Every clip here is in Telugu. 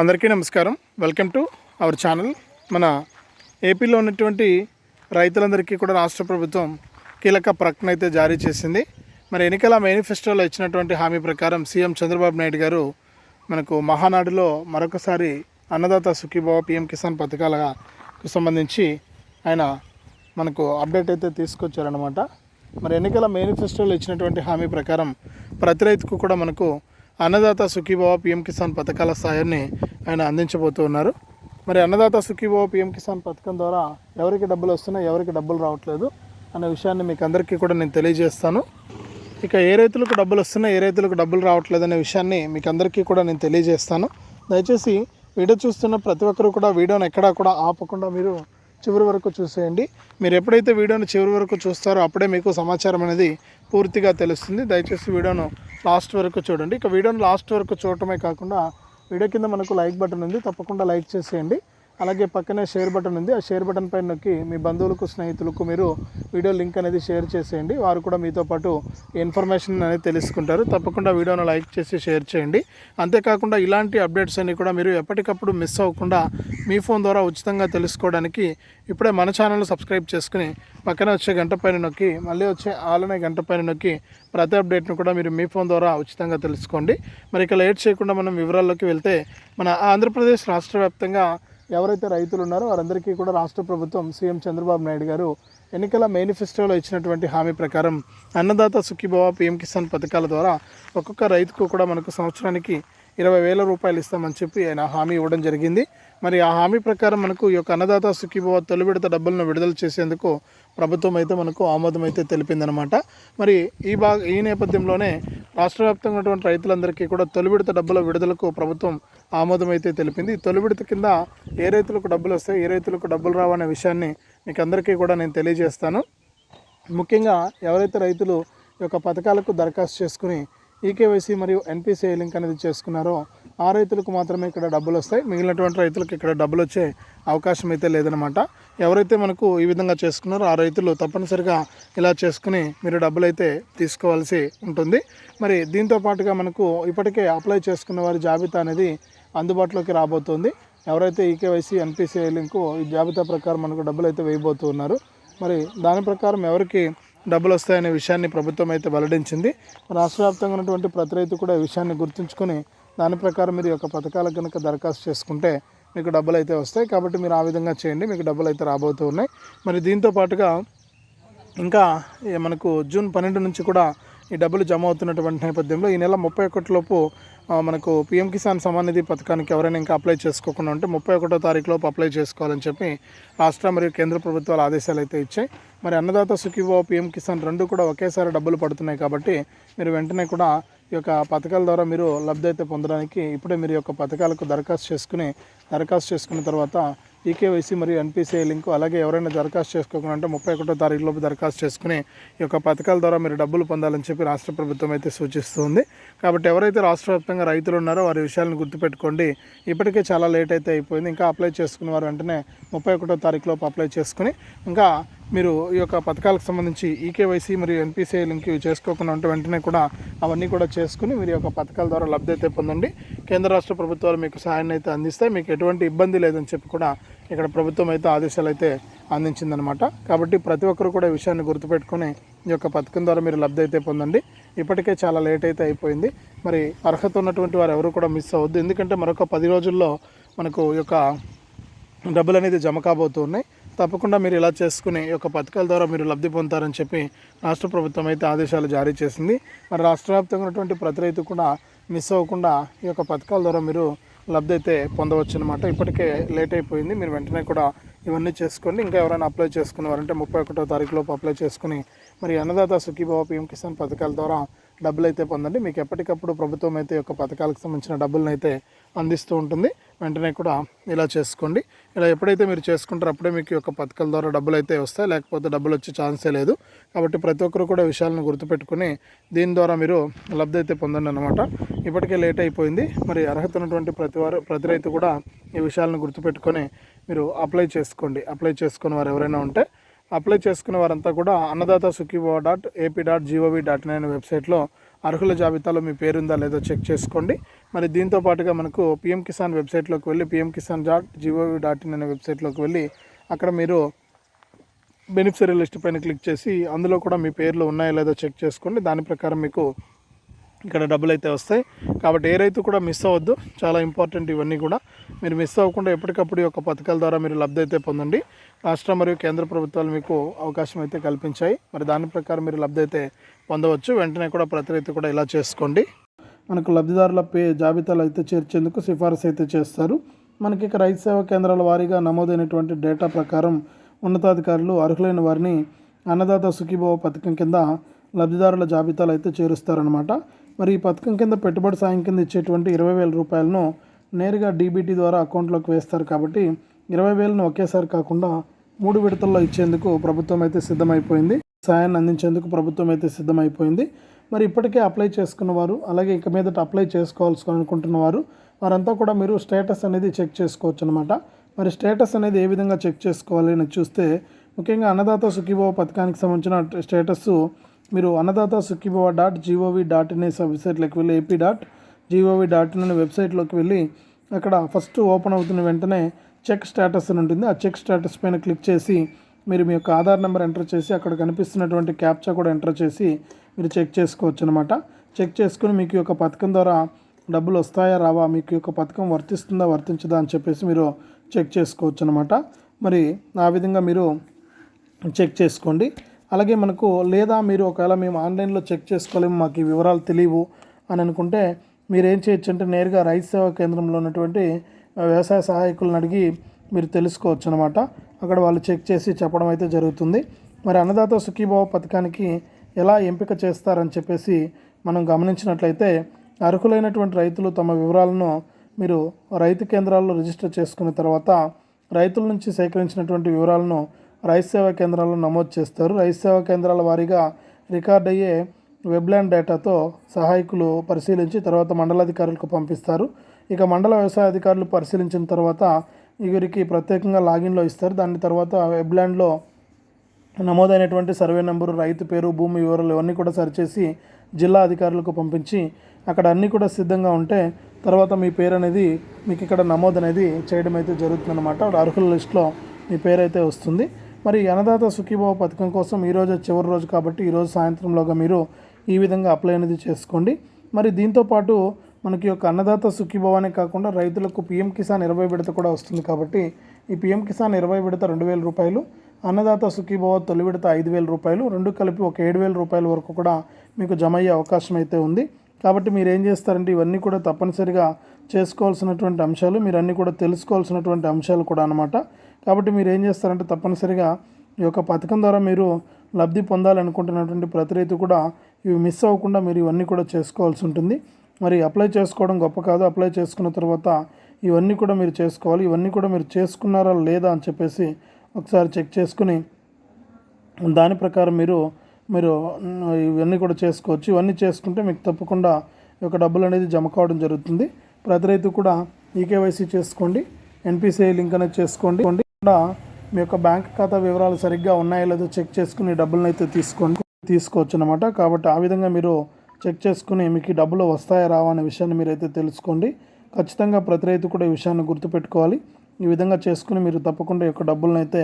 అందరికీ నమస్కారం. వెల్కమ్ టు అవర్ ఛానల్ మన ఏపీలో ఉన్నటువంటి రైతులందరికీ కూడా రాష్ట్ర ప్రభుత్వం కీలక ప్రకటన అయితే జారీ చేసింది. మరి ఎన్నికల మేనిఫెస్టోలో ఇచ్చినటువంటి హామీ ప్రకారం సీఎం చంద్రబాబు నాయుడు గారు మనకు మహానాడులో మరొకసారి అన్నదాత సుఖీభావ పిఎం కిసాన్ పథకాలకు సంబంధించి ఆయన మనకు అప్డేట్ అయితే తీసుకొచ్చారనమాట మరి ఎన్నికల మేనిఫెస్టోలో ఇచ్చినటువంటి హామీ ప్రకారం ప్రతి రైతుకు కూడా మనకు అన్నదాత సుఖీభావ పిఎం కిసాన్ పథకాల సాయాన్ని ఆయన అందించబోతూ ఉన్నారు మరి అన్నదాత సుఖీభావ పిఎం కిసాన్ పథకం ద్వారా ఎవరికి డబ్బులు వస్తున్నాయి ఎవరికి డబ్బులు రావట్లేదు అనే విషయాన్ని మీకు అందరికీ కూడా నేను తెలియజేస్తాను. ఇక ఏ రైతులకు డబ్బులు వస్తున్నాయి ఏ రైతులకు డబ్బులు రావట్లేదు అనే విషయాన్ని మీకు అందరికీ కూడా నేను తెలియజేస్తాను. దయచేసి వీడియో చూస్తున్న ప్రతి ఒక్కరు కూడా వీడియోని ఎక్కడా కూడా ఆపకుండా మీరు చివరి వరకు చూసేయండి. మీరు ఎప్పుడైతే వీడియోను చివరి వరకు చూస్తారో అప్పుడే మీకు సమాచారం అనేది పూర్తిగా తెలుస్తుంది. దయచేసి వీడియోను లాస్ట్ వరకు చూడండి. ఇక వీడియోను లాస్ట్ వరకు చూడటమే కాకుండా వీడియో కింద మనకు లైక్ బటన్ ఉంది. తప్పకుండా లైక్ చేసేయండి. అలాగే పక్కనే షేర్ బటన్ ఉంది. ఆ షేర్ బటన్ పైన నొక్కి మీ బంధువులకు స్నేహితులకు మీరు వీడియో లింక్ అనేది షేర్ చేసేయండి. వారు కూడా మీతో పాటు ఇన్ఫర్మేషన్ అనేది తెలుసుకుంటారు. తప్పకుండా వీడియోను లైక్ చేసి షేర్ చేయండి. అంతేకాకుండా ఇలాంటి అప్డేట్స్ అన్ని కూడా మీరు ఎప్పటికప్పుడు మిస్ అవ్వకుండా మీ ఫోన్ ద్వారా ఉచితంగా తెలుసుకోవడానికి ఇప్పుడే మన ఛానల్ సబ్స్క్రైబ్ చేసుకుని పక్కన వచ్చే గంట పైన నొక్కి మళ్ళీ వచ్చే ఆలనే గంట పైన నొక్కి ప్రతి అప్డేట్ను కూడా మీరు మీ ఫోన్ ద్వారా ఉచితంగా తెలుసుకోండి. మరి ఇక లేట్ చేయకుండా మనం వివరాల్లోకి వెళ్తే మన ఆంధ్రప్రదేశ్ రాష్ట్ర వ్యాప్తంగా ఎవరైతే రైతులు ఉన్నారో వారందరికీ కూడా రాష్ట్ర ప్రభుత్వం సీఎం చంద్రబాబు నాయుడు గారు ఎన్నికల మేనిఫెస్టోలో ఇచ్చినటువంటి హామీ ప్రకారం అన్నదాత సుఖీభవ పిఎం కిసాన్ పథకాల ద్వారా ఒక్కొక్క రైతుకు కూడా మనకు సంవత్సరానికి ఇరవై వేల రూపాయలు ఇస్తామని చెప్పి ఆయన హామీ ఇవ్వడం జరిగింది. మరి ఆ హామీ ప్రకారం మనకు ఈ యొక్క అన్నదాత సుఖీభవ తొలి విడత డబ్బులను విడుదల చేసేందుకు ప్రభుత్వం అయితే మనకు ఆమోదం అయితే తెలిపిందనమాట మరి ఈ భాగ ఈ నేపథ్యంలోనే రాష్ట్ర వ్యాప్తంగా ఉన్నటువంటి రైతులందరికీ కూడా తొలి విడత డబ్బుల విడుదలకు ప్రభుత్వం ఆమోదం అయితే తెలిపింది తొలి విడత కింద ఏ రైతులకు డబ్బులు వస్తాయి ఏ రైతులకు డబ్బులు రావనే విషయాన్ని మీకు అందరికీ కూడా నేను తెలియజేస్తాను. ముఖ్యంగా ఎవరైతే రైతులు ఈ యొక్క పథకాలకు దరఖాస్తు చేసుకుని ఈకేవైసీ మరియు ఎన్పిసిఐ లింక్ అనేది చేసుకున్నారో ఆ రైతులకు మాత్రమే ఇక్కడ డబ్బులు వస్తాయి. మిగిలినటువంటి రైతులకు ఇక్కడ డబ్బులు వచ్చే అవకాశం అయితే లేదనమాట ఎవరైతే మనకు ఈ విధంగా చేసుకున్నారో ఆ రైతులు తప్పనిసరిగా ఇలా చేసుకుని మీరు డబ్బులు అయితే తీసుకోవాల్సి ఉంటుంది. మరి దీంతో పాటుగా మనకు ఇప్పటికే అప్లై చేసుకున్న వారి జాబితా అనేది అందుబాటులోకి రాబోతుంది. ఎవరైతే ఈకేవైసీ ఎన్పిసిఐ లింకు ఈ జాబితా ప్రకారం మనకు డబ్బులు అయితే వేయబోతూ ఉన్నారు. మరి దాని ప్రకారం ఎవరికి డబ్బులు వస్తాయనే విషయాన్ని ప్రభుత్వం అయితే వెల్లడించింది. రాష్ట్ర వ్యాప్తంగా ఉన్నటువంటి ప్రతి రైతు కూడా ఈ విషయాన్ని గుర్తుంచుకొని దాని ప్రకారం మీరు యొక్క పథకాలకు కనుక దరఖాస్తు చేసుకుంటే మీకు డబ్బులు అయితే వస్తాయి. కాబట్టి మీరు ఆ విధంగా చేయండి. మీకు డబ్బులు అయితే రాబోతూ ఉన్నాయి. మరి దీంతో పాటుగా ఇంకా మనకు జూన్ పన్నెండు నుంచి కూడా ఈ డబ్బులు జమ అవుతున్నటువంటి నేపథ్యంలో ఈ నెల ముప్పై ఒకటిలోపు మనకు పిఎం కిసాన్ సమాన్ నిధి పథకానికి ఎవరైనా ఇంకా అప్లై చేసుకోకుండా ఉంటే ముప్పై ఒకటో తారీఖులోపు అప్లై చేసుకోవాలని చెప్పి రాష్ట్ర మరియు కేంద్ర ప్రభుత్వాలు ఆదేశాలు అయితే ఇచ్చాయి. మరి అన్నదాత సుఖీభావ పిఎం కిసాన్ రెండు కూడా ఒకేసారి డబ్బులు పడుతున్నాయి కాబట్టి మీరు వెంటనే కూడా ఈ యొక్క పథకాల ద్వారా మీరు లబ్ధి అయితే పొందడానికి ఇప్పుడే మీరు యొక్క పథకాలకు దరఖాస్తు చేసుకుని దరఖాస్తు చేసుకున్న తర్వాత ఈకేవైసీ మరియు ఎన్పిసిఐ లింకు అలాగే ఎవరైనా దరఖాస్తు చేసుకోకుండా అంటే ముప్పై ఒకటో తారీఖు లోపు దరఖాస్తు చేసుకుని ఈ యొక్క పథకాల ద్వారా మీరు డబ్బులు పొందాలని చెప్పి రాష్ట్ర ప్రభుత్వం అయితే సూచిస్తుంది. కాబట్టి ఎవరైతే రాష్ట్ర వ్యాప్తంగా రైతులు ఉన్నారో వారి విషయాలను గుర్తుపెట్టుకోండి. ఇప్పటికే చాలా లేట్ అయితే అయిపోయింది. ఇంకా అప్లై చేసుకున్న వారు వెంటనే ముప్పై ఒకటో తారీఖులోపు అప్లై చేసుకుని ఇంకా మీరు ఈ యొక్క పథకాలకు సంబంధించి ఈకేవైసీ మరియు ఎన్పిసిఐ లింక్ చేసుకోకుండా ఉంటే వెంటనే కూడా అవన్నీ కూడా చేసుకుని మీరు ఈ యొక్క పథకాల ద్వారా లబ్ధి అయితే పొందండి. కేంద్ర రాష్ట్ర ప్రభుత్వాలు మీకు సహాయాన్ని అయితే అందిస్తాయి. మీకు ఎటువంటి ఇబ్బంది లేదని చెప్పి కూడా ఇక్కడ ప్రభుత్వం అయితే ఆదేశాలు అయితే అందించిందనమాట కాబట్టి ప్రతి ఒక్కరు కూడా ఈ విషయాన్ని గుర్తుపెట్టుకొని ఈ యొక్క పథకం ద్వారా మీరు లబ్ధి అయితే పొందండి. ఇప్పటికే చాలా లేట్ అయితే అయిపోయింది. మరి అర్హత ఉన్నటువంటి వారు ఎవరు కూడా మిస్ అవ్వద్దు. ఎందుకంటే మరొక పది రోజుల్లో మనకు ఈ యొక్క డబ్బులు అనేది జమ కాబోతున్నాయి తప్పకుండా మీరు ఇలా చేసుకుని ఈ యొక్క పథకాల ద్వారా మీరు లబ్ధి పొందుతారని చెప్పి రాష్ట్ర ప్రభుత్వం అయితే ఆదేశాలు జారీ చేసింది. మరి రాష్ట్ర వ్యాప్తంగా ఉన్నటువంటి ప్రతి రైతు కూడా మిస్ అవ్వకుండా ఈ యొక్క పథకాల ద్వారా మీరు లబ్ధి అయితే పొందవచ్చు అనమాట ఇప్పటికే లేట్ అయిపోయింది. మీరు వెంటనే కూడా ఇవన్నీ చేసుకోండి ఇంకా ఎవరైనా అప్లై చేసుకున్నవారంటే ముప్పై ఒకటో తారీఖులోపు అప్లై చేసుకుని మరి అన్నదాత సుఖీభావ పీఎం కిసాన్ పథకాల ద్వారా డబ్బులు అయితే పొందండి. మీకు ఎప్పటికప్పుడు ప్రభుత్వం అయితే ఈ యొక్క పథకాలకు సంబంధించిన డబ్బులను అయితే అందిస్తూ ఉంటుంది. వెంటనే కూడా ఇలా చేసుకోండి. ఇలా ఎప్పుడైతే మీరు చేసుకుంటారో అప్పుడే మీకు ఈ యొక్క పథకాల ద్వారా డబ్బులు అయితే వస్తాయి. లేకపోతే డబ్బులు వచ్చే ఛాన్సే లేదు. కాబట్టి ప్రతి ఒక్కరు కూడా విషయాలను గుర్తుపెట్టుకుని దీని ద్వారా మీరు లబ్ధి అయితే పొందండి అనమాట ఇప్పటికే లేట్ అయిపోయింది. మరి అర్హత ఉన్నటువంటి ప్రతి వారు ప్రతి రైతు కూడా ఈ విషయాలను గుర్తుపెట్టుకొని మీరు అప్లై చేసుకోండి. అప్లై చేసుకుని వారు ఎవరైనా ఉంటే అప్లై చేసుకున్న వారంతా కూడా Annadata Sukhibhava dot AP dot G O V dot in అనే వెబ్సైట్లో అర్హుల జాబితాలో మీ పేరు ఉందా లేదో చెక్ చేసుకోండి. మరి దీంతో పాటుగా మనకు పిఎం కిసాన్ వెబ్సైట్లోకి వెళ్ళి PM Kisan dot G O V dot in అనే వెబ్సైట్లోకి వెళ్ళి అక్కడ మీరు బెనిఫిషరీ లిస్ట్ పైన క్లిక్ చేసి అందులో కూడా మీ పేర్లు ఉన్నాయో లేదో చెక్ చేసుకోండి. దాని ప్రకారం మీకు ఇక్కడ డబ్బులు అయితే వస్తాయి. కాబట్టి ఏ రైతు కూడా మిస్ అవ్వద్దు. చాలా ఇంపార్టెంట్ ఇవన్నీ కూడా. మీరు మిస్ అవ్వకుండా ఎప్పటికప్పుడు ఈ యొక్క పథకాల ద్వారా మీరు లబ్ధి అయితే పొందండి. రాష్ట్ర మరియు కేంద్ర ప్రభుత్వాలు మీకు అవకాశం అయితే కల్పించాయి. మరి దాని ప్రకారం మీరు లబ్ధి అయితే పొందవచ్చు. వెంటనే కూడా ప్రతి రైతు కూడా ఇలా చేసుకోండి. మనకు లబ్ధిదారుల పే జాబితాలు అయితే చేర్చేందుకు సిఫారసు అయితే చేస్తారు. మనకి ఇక రైతు సేవా కేంద్రాల వారీగా నమోదైనటువంటి డేటా ప్రకారం ఉన్నతాధికారులు అర్హులైన వారిని అన్నదాత సుఖీభవ పథకం కింద లబ్ధిదారుల జాబితాలు అయితే చేరుస్తారనమాట మరి ఈ పథకం కింద పెట్టుబడి సాయం కింద ఇచ్చేటువంటి ఇరవై వేల రూపాయలను నేరుగా డీబీటీ ద్వారా అకౌంట్లోకి వేస్తారు కాబట్టి ఇరవై వేలను ఒకేసారి కాకుండా మూడు విడతల్లో ఇచ్చేందుకు ప్రభుత్వం అయితే సిద్ధమైపోయింది. సాయాన్ని అందించేందుకు ప్రభుత్వం అయితే సిద్ధమైపోయింది. మరి ఇప్పటికే అప్లై చేసుకున్న వారు అలాగే ఇక మీదట అప్లై చేసుకోవాల్సి అనుకుంటున్న వారు వారంతా కూడా మీరు స్టేటస్ అనేది చెక్ చేసుకోవచ్చు అనమాట మరి స్టేటస్ అనేది ఏ విధంగా చెక్ చేసుకోవాలి అని చూస్తే ముఖ్యంగా అన్నదాత సుఖీభవ పథకానికి సంబంధించిన స్టేటస్ మీరు Annadata Sukhibhava dot G O V dot in వెబ్సైట్లోకి వెళ్ళి AP dot G O V dot in అనే వెబ్సైట్లోకి వెళ్ళి అక్కడ ఫస్ట్ ఓపెన్ అవుతున్న వెంటనే చెక్ స్టేటస్ అని ఉంటుంది. ఆ చెక్ స్టేటస్ పైన క్లిక్ చేసి మీరు మీ యొక్క ఆధార్ నెంబర్ ఎంటర్ చేసి అక్కడ కనిపిస్తున్నటువంటి క్యాప్చా కూడా ఎంటర్ చేసి మీరు చెక్ చేసుకోవచ్చు అనమాట చెక్ చేసుకుని మీకు యొక్క పథకం ద్వారా డబ్బులు వస్తాయా రావా మీకు యొక్క పథకం వర్తిస్తుందా వర్తించదా అని చెప్పేసి మీరు చెక్ చేసుకోవచ్చు అనమాట మరి ఆ విధంగా మీరు చెక్ చేసుకోండి. అలాగే మనకు లేదా మీరు ఒకవేళ మేము ఆన్లైన్లో చెక్ చేసుకోలేము మాకు ఈ వివరాలు తెలియవు అని అనుకుంటే మీరు ఏం చేయొచ్చు అంటే నేరుగా రైతు సేవా కేంద్రంలో ఉన్నటువంటి వ్యవసాయ సహాయకులను అడిగి మీరు తెలుసుకోవచ్చు అనమాట అక్కడ వాళ్ళు చెక్ చేసి చెప్పడం అయితే జరుగుతుంది. మరి అన్నదాత సుఖీభావ పథకానికి ఎలా ఎంపిక చేస్తారని చెప్పేసి మనం గమనించినట్లయితే అర్హులైనటువంటి రైతులు తమ వివరాలను మీరు రైతు కేంద్రాల్లో రిజిస్టర్ చేసుకున్న తర్వాత రైతుల నుంచి సేకరించినటువంటి వివరాలను రైతు సేవా కేంద్రాల్లో నమోదు చేస్తారు. రైతు సేవా కేంద్రాల వారీగా రికార్డ్ అయ్యే వెబ్లాండ్ డేటాతో సహాయకులు పరిశీలించి తర్వాత మండలాధికారులకు పంపిస్తారు. ఇక మండల వ్యవసాయ అధికారులు పరిశీలించిన తర్వాత వీరికి ప్రత్యేకంగా లాగిన్లో ఇస్తారు. దాని తర్వాత వెబ్లాండ్లో నమోదైనటువంటి సర్వే నెంబరు రైతు పేరు భూమి వివరాలు ఇవన్నీ కూడా సరిచేసి జిల్లా అధికారులకు పంపించి అక్కడ అన్నీ కూడా సిద్ధంగా ఉంటే తర్వాత మీ పేరు అనేది మీకు ఇక్కడ నమోదు అనేది చేయడం అయితే జరుగుతుందన్నమాట. అర్హుల లిస్టులో మీ పేరు అయితే వస్తుంది. మరి అన్నదాత సుఖీభావ పథకం కోసం ఈరోజు చివరి రోజు కాబట్టి ఈరోజు సాయంత్రంలోగా మీరు ఈ విధంగా అప్లై అనేది చేసుకోండి. మరి దీంతో పాటు మనకి యొక్క అన్నదాత సుఖీభవానే కాకుండా రైతులకు పిఎం కిసాన్ ఇరవై విడత కూడా వస్తుంది కాబట్టి ఈ పిఎం కిసాన్ ఇరవై విడత రెండు వేల రూపాయలు అన్నదాత సుఖీభావ తొలి విడత ఐదు వేల రూపాయలు రెండు కలిపి ఒక ఏడు వేల రూపాయల వరకు కూడా మీకు జమ అయ్యే అవకాశం అయితే ఉంది. కాబట్టి మీరు ఏం చేస్తారంటే ఇవన్నీ కూడా తప్పనిసరిగా చేసుకోవాల్సినటువంటి అంశాలు మీరు అన్నీ కూడా తెలుసుకోవాల్సినటువంటి అంశాలు కూడా అనమాట కాబట్టి మీరు ఏం చేస్తారంటే తప్పనిసరిగా ఈ యొక్క పథకం ద్వారా మీరు లబ్ధి పొందాలనుకుంటున్నటువంటి ప్రతి రైతు కూడా ఇవి మిస్ అవ్వకుండా మీరు ఇవన్నీ కూడా చేసుకోవాల్సి ఉంటుంది. మరి అప్లై చేసుకోవడం గొప్ప కాదు. అప్లై చేసుకున్న తర్వాత ఇవన్నీ కూడా మీరు చేసుకోవాలి. ఇవన్నీ కూడా మీరు చేసుకున్నారా లేదా అని చెప్పేసి ఒకసారి చెక్ చేసుకుని దాని ప్రకారం మీరు మీరు ఇవన్నీ కూడా చేసుకోవచ్చు. ఇవన్నీ చేసుకుంటే మీకు తప్పకుండా ఈ యొక్క డబ్బులు అనేది జమ కావడం జరుగుతుంది. ప్రతి రైతు కూడా ఈకేవైసీ చేసుకోండి ఎన్పిసిఐ లింక్ అనేది చేసుకోండి. కూడా మీ యొక్క బ్యాంక్ ఖాతా వివరాలు సరిగ్గా ఉన్నాయో లేదో చెక్ చేసుకుని డబ్బులను అయితే తీసుకోండి తీసుకోవచ్చు అనమాట కాబట్టి ఆ విధంగా మీరు చెక్ చేసుకుని మీకు డబ్బులు వస్తాయా రావా అనే విషయాన్ని మీరైతే తెలుసుకోండి. ఖచ్చితంగా ప్రతి రైతు కూడా ఈ విషయాన్ని గుర్తుపెట్టుకోవాలి. ఈ విధంగా చేసుకుని మీరు తప్పకుండా ఈ యొక్క డబ్బులను అయితే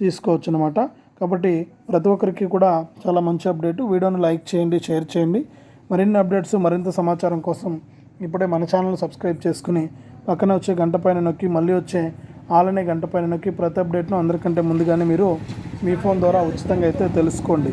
తీసుకోవచ్చు అనమాట కాబట్టి ప్రతి ఒక్కరికి కూడా చాలా మంచి అప్డేట్. వీడియోను లైక్ చేయండి షేర్ చేయండి. మరిన్ని అప్డేట్స్ మరింత సమాచారం కోసం ఇప్పుడే మన ఛానల్ సబ్స్క్రైబ్ చేసుకుని పక్కన వచ్చే గంట పైన నొక్కి మళ్ళీ వచ్చే ఆలనే గంట పైన నొక్కి ప్రతి అప్డేట్ను అందరికంటే ముందుగానే మీరు మీ ఫోన్ ద్వారా ఉచితంగా అయితే తెలుసుకోండి.